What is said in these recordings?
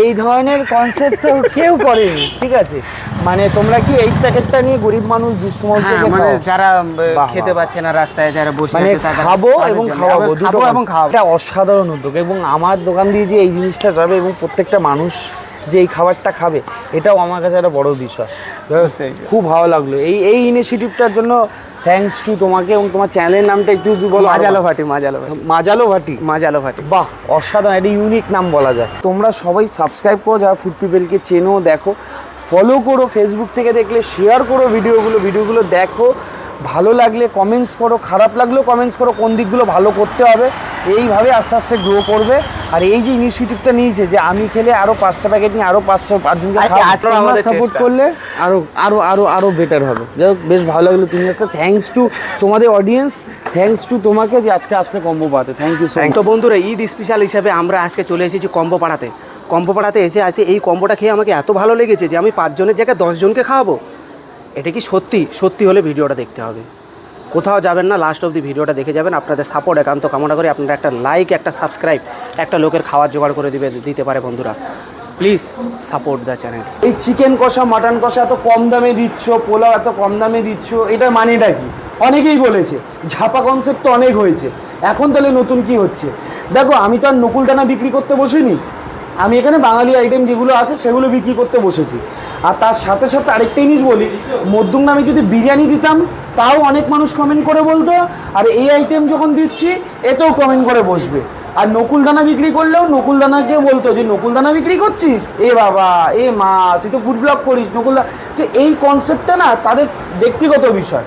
এই ধরনের কনসেপ্ট তো কেউ করেনি ঠিক আছে মানে তোমরা কি এই প্যাকেটটা নিয়ে গরিব মানুষ দুষ্ট মানুষ মানে যারা খেতে। পাচ্ছে না রাস্তায় যারা বসে মানে খাব এবং। খাওয়াবো দুটো খাব এবং খাওয়াবো এটা অসাধারণ উদ্যোগ এবং আমার দোকান দিয়ে যে এই জিনিসটা যাবে এবং প্রত্যেকটা মানুষ যে এই খাবারটা খাবে এটাও আমার কাছে একটা বড় বিষয়। খুব ভালো লাগল। এই এই ইনিশিয়েটিভটার জন্য থ্যাঙ্কস টু তোমাকে এবং তোমার চ্যানেলের নামটা একটু বলো মাজালো ভাটি মাজালো ভাটি। মাজালো ভাটি? মাজালো ভাটি। বাহ অসাধারণ একটা ইউনিক নাম বলা যায়। তোমরা সবাই সাবস্ক্রাইব করো যারা ফুড পিপলকে চেনো দেখো। ফলো করো ফেসবুক থেকে দেখলে শেয়ার করো ভিডিওগুলো ভিডিওগুলো দেখো। ভালো লাগলে কমেন্টস করো খারাপ লাগলেও কমেন্টস করো কোন দিকগুলো ভালো করতে হবে। এইভাবে আস্তে আস্তে গ্রো করবে। আর এই যে ইনিশিয়েটিভটা নিয়েছে যে আমি খেলে আরও পাঁচটা প্যাকেট নিয়ে আরও পাঁচটা পাঁচজনকে আজকে- খাওয়াবো। আমাদের সাপোর্ট করলে আরও আরও আরও আরও বেটার হবে। যাই হোক বেশ ভালো লাগল তুমি আসলে থ্যাঙ্কস টু তোমাদের অডিয়েন্স থ্যাঙ্কস টু তোমাকে যে আজকে আসলে কম্বো পাতে থ্যাংক ইউ সো তো বন্ধুরা ঈদ স্পেশাল হিসাবে আমরা আজকে চলে এসেছি কম্বো পাড়াতে। কম্বো পাড়াতে এসে আসে এই কম্বোটা খেয়ে আমাকে এত ভালো লেগেছে যে আমি পাঁচজনের জায়গায় দশজনকে খাওয়াবো। এটা কি সত্যি? সত্যি হলে ভিডিওটা দেখতে হবে। কোথাও যাবেন না লাস্ট অবধি ভিডিওটা দেখে যাবেন। আপনাদের সাপোর্ট একান্ত কামনা করি। আপনারা একটা লাইক একটা সাবস্ক্রাইব একটা লোকের খাওয়ার জোগাড় করে দিবে, দিতে পারে বন্ধুরা। প্লিজ সাপোর্ট দ্য চ্যানেল এই চিকেন কষা মাটন কষা এত কম দামে দিচ্ছ, পোলাও এত কম দামে দিচ্ছ, এটার মানেটা কি? অনেকেই বলেছে, ঝাপা কনসেপ্ট তো অনেক হয়েছে। এখন তাহলে নতুন কি হচ্ছে? দেখো, আমি তো আর নকুলদানা বিক্রি করতে বসিনি। আমি এখানে বাঙালি আইটেম যেগুলো আছে, সেগুলো বিক্রি করতে বসেছি। আর তার সাথে সাথে আরেকটা জিনিস বলি, মধ্যম নামে যদি বিরিয়ানি দিতাম তাও অনেক মানুষ কমেন্ট করে বলতো, আর এই আইটেম যখন দিচ্ছি, এতেও কমেন্ট করে বসবে। আর নকুলদানা বিক্রি করলেও নকুলদানাকে বলতো যে নকুলদানা বিক্রি করছিস? এ বাবা, এ মা, তুই তো ফুড ব্লগ করিস নকুলদা তো এই কনসেপ্টটা না তাদের ব্যক্তিগত বিষয়।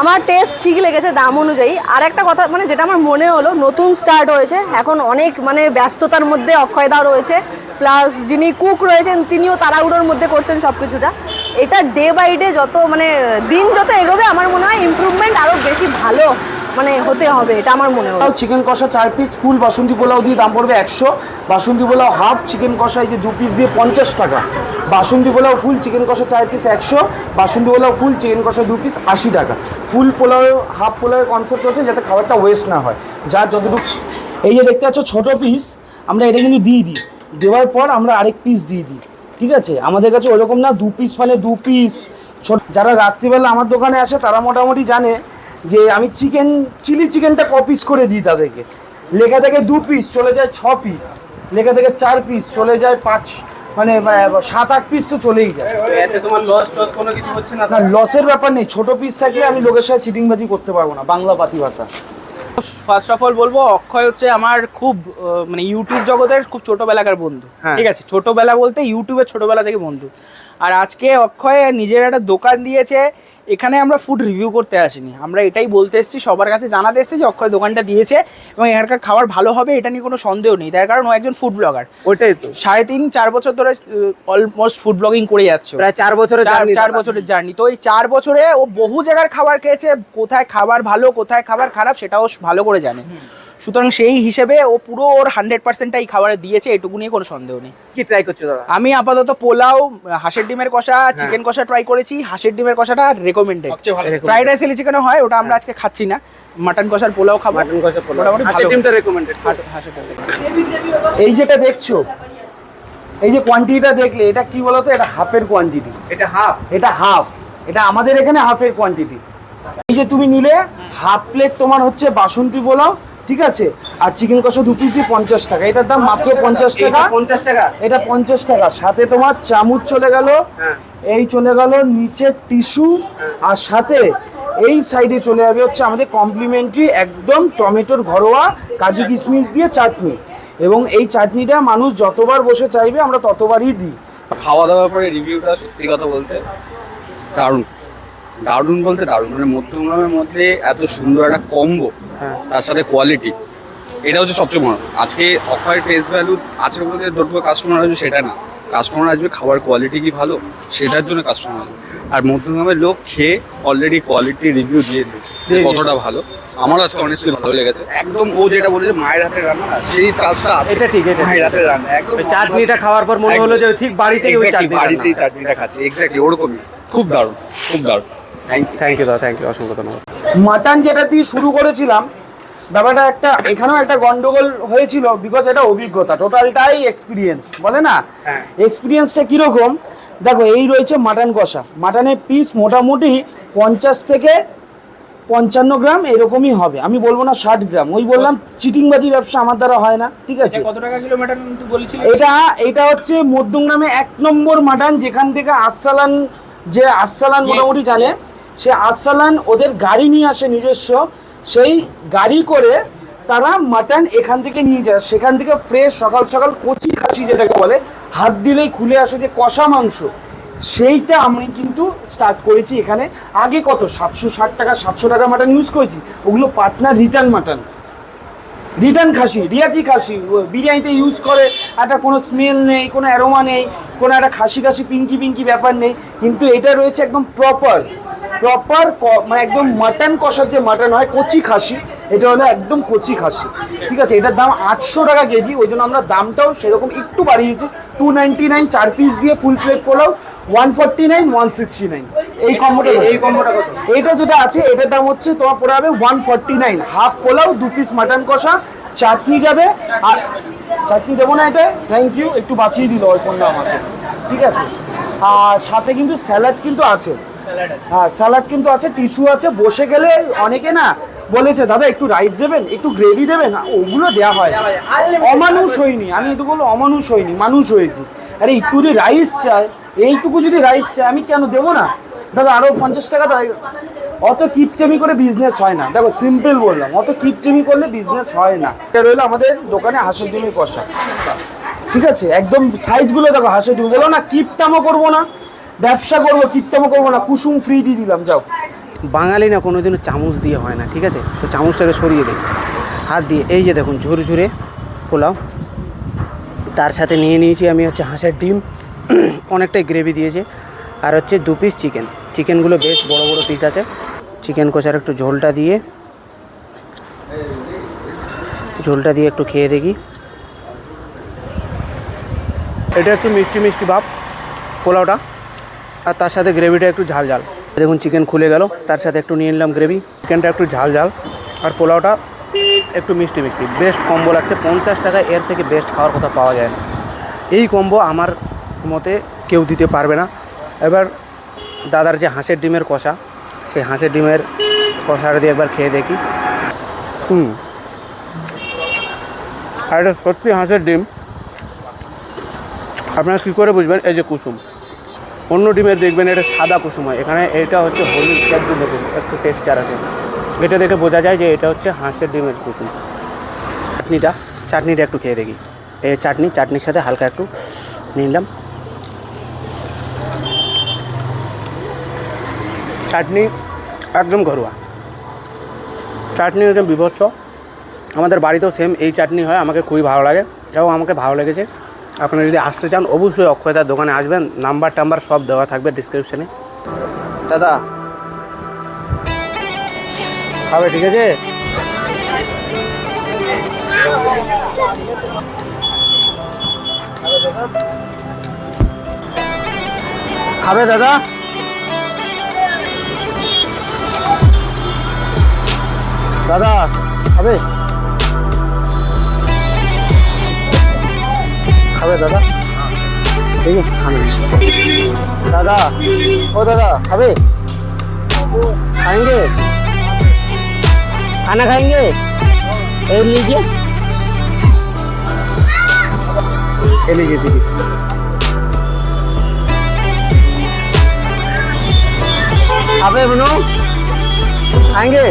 আমার টেস্ট ঠিক লেগেছে দাম অনুযায়ী। আর একটা কথা মানে যেটা আমার মনে হলো, নতুন স্টার্ট হয়েছে। এখন অনেক মানে ব্যস্ততার মধ্যে অক্ষয়দাও রয়েছে। প্লাস যিনি কুক রয়েছেন, তিনিও তাড়াহুড়োর মধ্যে করছেন সব কিছুটা এটা ডে বাই ডে যত মানে দিন যত এগোবে, আমার মনে হয় ইমপ্রুভমেন্ট আরও বেশি ভালো মানে হতে হবে, এটা আমার মনে হয়। চিকেন কষা চার পিস ফুল বাসন্তী পোলাও দিয়ে দাম পড়বে একশো। বাসন্তী পোলাও হাফ চিকেন কষা এই যে দু পিস দিয়ে পঞ্চাশ টাকা। বাসন্তী পোলাও ফুল চিকেন কষা চার পিস একশো। বাসন্তী পোলাও ফুল চিকেন কষা দু পিস আশি টাকা। ফুল পোলাও হাফ পোলাওয়ের কনসেপ্ট হচ্ছে যাতে খাবারটা ওয়েস্ট না হয়। যার যতটুকু, এই যে দেখতে পাচ্ছ ছোটো পিস আমরা এটা কিন্তু দিয়ে দিই। দেওয়ার পর আমরা আরেক পিস দিয়ে দিই। ঠিক আছে? আমাদের কাছে ওরকম না দু পিস মানে দু পিস ছোট যারা রাত্রিবেলা আমার দোকানে আসে তারা মোটামুটি জানে যে আমি চিকেন চিলি চিকেনটা ক পিস করে দিই তাদেরকে। লেখা থেকে দু পিস চলে যায় ছ পিস লেখা থেকে চার পিস চলে যায় পাঁচ মানে সাত আট পিস তো চলেই যায়। লসের ব্যাপার নেই। ছোট পিস থাকলে আমি লোকের সাথে চিটিংবাজি করতে পারব না বাংলা পাতি ভাষা। ফার্স্ট অফ অল বলব অক্ষয় হচ্ছে আমার খুব মানে ইউটিউব জগতের খুব ছোটবেলাকার বন্ধু। হ্যাঁ। ঠিক আছে? ছোটবেলা বলতে ইউটিউবের ছোটবেলা থেকে বন্ধু। আর আজকে অক্ষয় নিজের একটা দোকান দিয়েছে এখানে আমরা ফুড রিভিউ করতে আসিনি। আমরা এটাই বলতে এসেছি সবার কাছে জানাতে এসেছি যে অক্ষয় দোকানটা দিয়েছে এবং এখানকার খাবার ভালো হবে এটা নিয়ে কোনো সন্দেহ নেই। তার কারণ ও একজন ফুড ব্লগার ওইটাই তো। সাড়ে তিন চার বছর ধরে অলমোস্ট ফুড ব্লগিং করে যাচ্ছে। প্রায় চার বছরের চার। বছরের জার্নি তো এই চার বছরে ও বহু জায়গার খাবার খেয়েছে কোথায় খাবার ভালো কোথায় খাবার খারাপ সেটাও ভালো করে জানে। সুতরাং সেই হিসেবে ও পুরো ওর হান্ড্রেড পার্সেন্টটাই খাবারে দিয়েছে এটুকু নিয়ে কোনো সন্দেহ নেই। কি ট্রাই করছ দাদা? আমি আপাতত পোলাও হাঁসের ডিমের কষা চিকেন কষা ট্রাই করেছি। হাঁসের ডিমের কষাটা রেকমেন্ডেড ফ্রাইড রাইস চিলি চিকেনও হয় ওটা আমরা আজকে খাচ্ছি না। মাটন কষার পোলাও খাব। মাটন কষা পোলাও। হাঁসের ডিমটা রেকমেন্ডেড হাঁসেরটা এই যেটা দেখছ এই যে কোয়ান্টিটিটা দেখলে এটা কি বলতো? এটা হাফের কোয়ান্টিটি এটা হাফ এটা হাফ এটা আমাদের এখানে হাফের কোয়ান্টিটি এই যে তুমি নিলে হাফ প্লেট তোমার হচ্ছে বাসন্তী পোলাও ঠিক আছে? আর চিকেন কষা দু পিস পঞ্চাশ টাকা। এটার দাম মাত্র পঞ্চাশ টাকা। পঞ্চাশ টাকা। এটা পঞ্চাশ টাকা। সাথে তোমার চামচ চলে গেল। হ্যাঁ। এই চলে গেল নিচে টিস্যু। আর সাথে এই সাইডে চলে যাবে হচ্ছে আমাদের কমপ্লিমেন্টারি একদম টমেটোর ঘরোয়া কাজু কিশমিশ দিয়ে চাটনি। এবং এই চাটনিটা মানুষ যতবার বসে চাইবে আমরা ততবারই দিই। খাওয়া দাওয়ার পরে রিভিউটা সত্যি কথা বলতে দারুণ। দারুণ বলতে দারুণ। মানে মধ্যমগ্রামের মধ্যে এত সুন্দর একটা কম্বো তার সাথে কোয়ালিটি এটা হচ্ছে সবচেয়ে বড়। আজকে অফার ফেস ভ্যালু আছে বলে ধরবো কাস্টমার আসবে সেটা না। কাস্টমার আসবে খাবার কোয়ালিটি কি ভালো? সেটার জন্য কাস্টমার আসবে। আর মধ্যমগ্রামের লোক খেয়ে অলরেডি কোয়ালিটি রিভিউ দিয়ে দিয়েছে কতটা ভালো। আমার আজকে অনেস্টলি ভালো লেগেছে। একদম ও যেটা বলেছে মায়ের হাতের রান্না সেই কাজটা আছে। এটা ঠিক, এটা মায়ের হাতের রান্না একদম চাটনিটা খাওয়ার পর মনে হলো যে ঠিক বাড়িতেই ওই চাটনি বাড়িতেই চাটনিটা খাচ্ছে। এক্স্যাক্টলি ওরকমই। খুব দারুণ খুব দারুণ। থ্যাংক ইউ দাদা থ্যাংক ইউ অসংখ্য ধন্যবাদ। মাটন যেটা দিয়ে শুরু করেছিলাম ব্যাপারটা একটা এখানেও একটা গন্ডগোল হয়েছিল বিকজ এটা অভিজ্ঞতা টোটালটাই এক্সপিরিয়েন্স বলে না? হ্যাঁ। এক্সপিরিয়েন্সটা কীরকম? দেখো এই রয়েছে মাটন কষা। মাটনের পিস মোটামুটি পঞ্চাশ থেকে পঞ্চান্ন গ্রাম এরকমই হবে। আমি বলব না ষাট গ্রাম ওই বললাম চিটিংবাজি ব্যবসা আমার দ্বারা হয় না ঠিক আছে? কত টাকা তুই বলেছিলি এটা এটা হচ্ছে মধ্যম মধ্যমগ্রামে এক নম্বর মাটান যেখান থেকে আরসালান যে আরসালান মোটামুটি জানে সে আরসালান ওদের গাড়ি নিয়ে আসে নিজস্ব। সেই গাড়ি করে তারা মাটন এখান থেকে নিয়ে যায়। সেখান থেকে ফ্রেশ সকাল সকাল কচি খাসি যেটাকে বলে, হাত দিলেই খুলে আসে যে কষা মাংস। সেইটা আমি কিন্তু স্টার্ট করেছি এখানে। আগে কত? সাতশো ষাট টাকা, সাতশো টাকা মাটন ইউজ করেছি। ওগুলো পাটনার রিটার্ন মাটন। রিটার্ন খাসি, রিয়াজি খাসি বিরিয়ানিতে ইউজ করে, একটা কোনো স্মেল নেই, কোনো অ্যারোমা নেই, কোনো একটা খাসি খাসি পিঙ্কি পিঙ্কি ব্যাপার নেই, কিন্তু এটা রয়েছে একদম প্রপার প্রপার মানে একদম মাটন কষার যে মাটন হয়, কচি খাসি, এটা হলো একদম কচি খাসি, ঠিক আছে? এটার দাম আটশো টাকা কেজি, ওই জন্য আমরা দামটাও সেরকম একটু বাড়িয়েছি টু নাইনটি নাইন চার পিস দিয়ে full plate pulao one forty nine one sixty nine এই কম্বোটা এই কম্বোটা কত? এইটা যেটা আছে এটার দাম হচ্ছে তোমার পড়ে হবে one forty nine half pulao দু পিস মাটন কষা চাটনি যাবে। আর চাটনি দেবো না এটা থ্যাংক ইউ একটু বাঁচিয়ে দিল আমাকে। ঠিক আছে? আর সাথে কিন্তু স্যালাড কিন্তু আছে। হ্যাঁ স্যালাড কিন্তু আছে টিস্যু আছে। বসে গেলে অনেকে না বলেছে দাদা একটু রাইস দেবেন একটু গ্রেভি দেবেন? ওগুলো দেওয়া হয়। অমানুষ হইনি। আমি এটুকু অমানুষ হইনি মানুষ হয়েছি। আরে একটু যদি রাইস চায় এইটুকু যদি রাইস চায় আমি কেন দেবো না? দাদা আরও পঞ্চাশ টাকা দাও। অত কিপটেমি করে বিজনেস হয় না। দেখো সিম্পল বললাম, অত কিপটেমি করলে বিজনেস হয় না। এটা রইল আমাদের দোকানে হাঁসের ডিমের কষা। ঠিক আছে? একদম সাইজগুলো দেখো, হাঁসের ডিম। বলো না, কিপটামো করব না, ব্যবসা করব, কিপটামো করব না, কুসুম ফ্রি দিয়ে দিলাম, যাও। বাঙালি না কোনোদিনও চামচ দিয়ে হয় না, ঠিক আছে? তো চামচটাকে সরিয়ে দিই হাত দিয়ে, এই যে দেখুন, ঝুরে ঝুরে পোলাও। তার সাথে নিয়ে নিয়েছি আমি হচ্ছে হাঁসের ডিম। অনেকটাই গ্রেভি দিয়েছে। আর হচ্ছে দু পিস চিকেন চিকেনগুলো বেশ বড় বড় পিস আছে। চিকেন কষার একটু ঝোলটা দিয়ে ঝোলটা দিয়ে একটু খেয়ে দেখি। এটা একটু মিষ্টি মিষ্টি ভাব, পোলাওটা। আর তার সাথে গ্রেভিটা একটু ঝাল ঝাল। দেখুন চিকেন খুলে গেল, তার সাথে একটু নিয়ে নিলাম গ্রেভি চিকেনটা একটু ঝাল ঝাল। আর পোলাওটা একটু মিষ্টি মিষ্টি। বেস্ট কম্বো লাগছে। পঞ্চাশ টাকা এর থেকে বেস্ট খাওয়ার কথা পাওয়া যায় না। এই কম্বো আমার মতে কেউ দিতে পারবে না। এবার দাদার যে হাঁসের ডিমের কষা, সেই হাঁসের ডিমের কষাটা দিয়ে একবার খেয়ে দেখি। হুম। আর এটা সত্যি হাঁসের ডিম। আপনারা কী করে বুঝবেন? এই যে কুসুম। অন্য ডিমের দেখবেন এটা সাদা কুসুম হয়। এখানে এটা হচ্ছে হলুদ দেখুন একটু টেক্সচার আছে। এটা দেখে বোঝা যায় যে এটা হচ্ছে হাঁসের ডিমের কুসুম। চাটনিটা চাটনিটা একটু খেয়ে দেখি। এই চাটনি, চাটনির সাথে হালকা একটু নিলাম। চাটনি একদম ঘরোয়া। চাটনি হচ্ছে বিভৎস। আমাদের বাড়িতেও সেম এই চাটনি হয়, আমাকে খুবই ভালো লাগে। এবং আমাকে ভালো লেগেছে। আপনারা যদি আসতে চান, অবশ্যই অক্ষয়দার দোকানে আসবেন। নাম্বার টাম্বার সব দেওয়া থাকবে ডিসক্রিপশানে দাদা, খাবে, ঠিক আছে? খাবে দাদা? দাদা খাবে খাবে দাদা ঠিক আছে খাবে दादा ओ दादा खाबे खाएंगे खाना खाएंगे ये लीजिए ये लीजिए दीदी खाबे बनो खाएंगे